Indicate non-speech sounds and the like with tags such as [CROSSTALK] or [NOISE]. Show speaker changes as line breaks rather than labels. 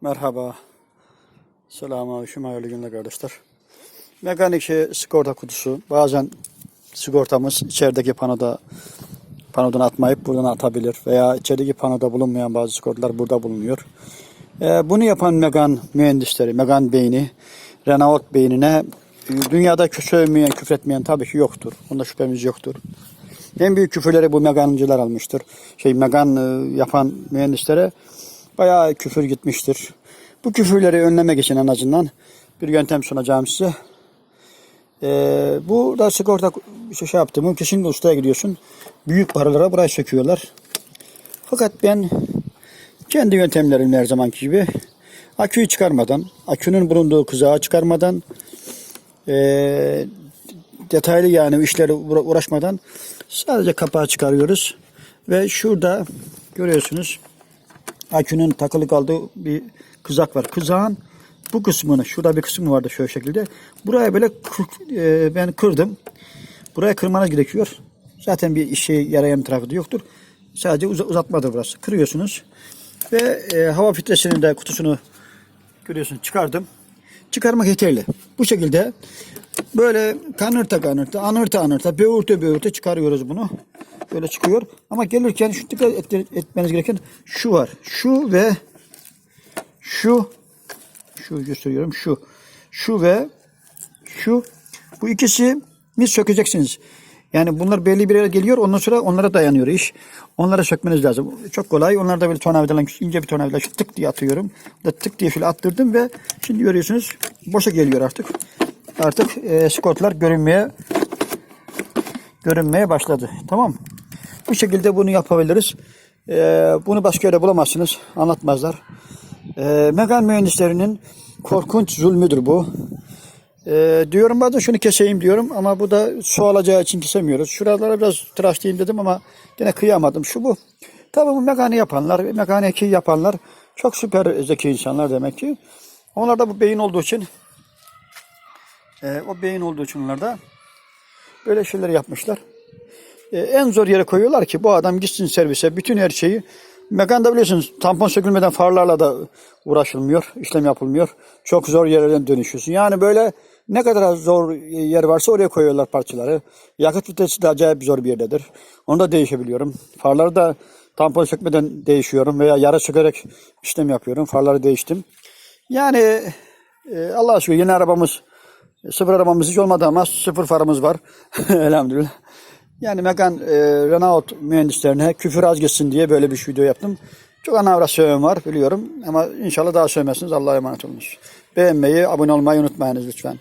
Merhaba. Selamünaleyküm hayırlı günler kardeşler. Mekanik şey, sigorta kutusu. Bazen sigortamız içerideki panoda panodan atmayıp buradan atabilir veya içerideki panoda bulunmayan bazı sigortalar burada bulunuyor. Ee, bunu yapan Megan mühendisleri, Megan beyni, Renault beynine dünyada kü- sövmeyen, küfretmeyen tabii ki yoktur. Bunda şüphemiz yoktur. En büyük küfürleri bu Megancılar almıştır. Şey Megan e, yapan mühendislere bayağı küfür gitmiştir. Bu küfürleri önlemek için en azından bir yöntem sunacağım size. Ee, bu da sigorta şey, yaptım. Kesinlikle ustaya gidiyorsun. Büyük paralara burayı söküyorlar. Fakat ben kendi yöntemlerimle her zamanki gibi aküyü çıkarmadan, akünün bulunduğu kızağı çıkarmadan ee, detaylı yani işleri uğra- uğraşmadan sadece kapağı çıkarıyoruz. Ve şurada görüyorsunuz akünün takılı kaldığı bir kızak var. Kızağın bu kısmını, şurada bir kısmı vardı şöyle şekilde. Buraya böyle kır- e, ben kırdım. Buraya kırmanız gerekiyor. Zaten bir işe yarayan tarafı da yoktur. Sadece uza- uzatmadır burası. Kırıyorsunuz. Ve e, hava filtresinin de kutusunu görüyorsunuz çıkardım. Çıkarmak yeterli. Bu şekilde böyle kanırta kanırta, anırta anırta, böğürte böğürte çıkarıyoruz bunu. Böyle çıkıyor. Ama gelirken şu dikkat et- etmeniz gereken şu var. Şu ve şu şu gösteriyorum şu şu ve şu bu ikisi mi sökeceksiniz. Yani bunlar belli bir yere geliyor ondan sonra onlara dayanıyor iş. Onlara sökmeniz lazım. Çok kolay. Onları da böyle tornavidadan ince bir tornavidayla şu tık diye atıyorum. Da tık diye şöyle attırdım ve şimdi görüyorsunuz boşa geliyor artık. Artık e, skortlar görünmeye görünmeye başladı. Tamam. Bu şekilde bunu yapabiliriz. E, bunu başka yerde bulamazsınız. Anlatmazlar. E, Megan mühendislerinin korkunç zulmüdür bu. E, diyorum bazen şunu keseyim diyorum ama bu da su alacağı için kesemiyoruz. Şuralara biraz tıraşlayayım dedim ama yine kıyamadım. Şu bu. Tabii bu mekaniği yapanlar, mekaniki yapanlar çok süper zeki insanlar demek ki. Onlarda bu beyin olduğu için e, o beyin olduğu için onlarda böyle şeyler yapmışlar. E, en zor yere koyuyorlar ki bu adam gitsin servise bütün her şeyi. Mekanda biliyorsunuz tampon sökülmeden farlarla da uğraşılmıyor, işlem yapılmıyor. Çok zor yerlerden dönüşüyorsun. Yani böyle ne kadar zor yer varsa oraya koyuyorlar parçaları. Yakıt filtresi de acayip zor bir yerdedir. Onu da değişebiliyorum. Farları da tampon sökmeden değişiyorum veya yara sökerek işlem yapıyorum. Farları değiştim. Yani e, Allah aşkına yeni arabamız Sıfır arabamız hiç olmadı ama sıfır farımız var. [LAUGHS] Elhamdülillah. Yani Megan e, Renault mühendislerine küfür az geçsin diye böyle bir video yaptım. Çok ana avrat sövüm var biliyorum ama inşallah daha sövmezsiniz. Allah'a emanet olunuz. Beğenmeyi, abone olmayı unutmayınız lütfen.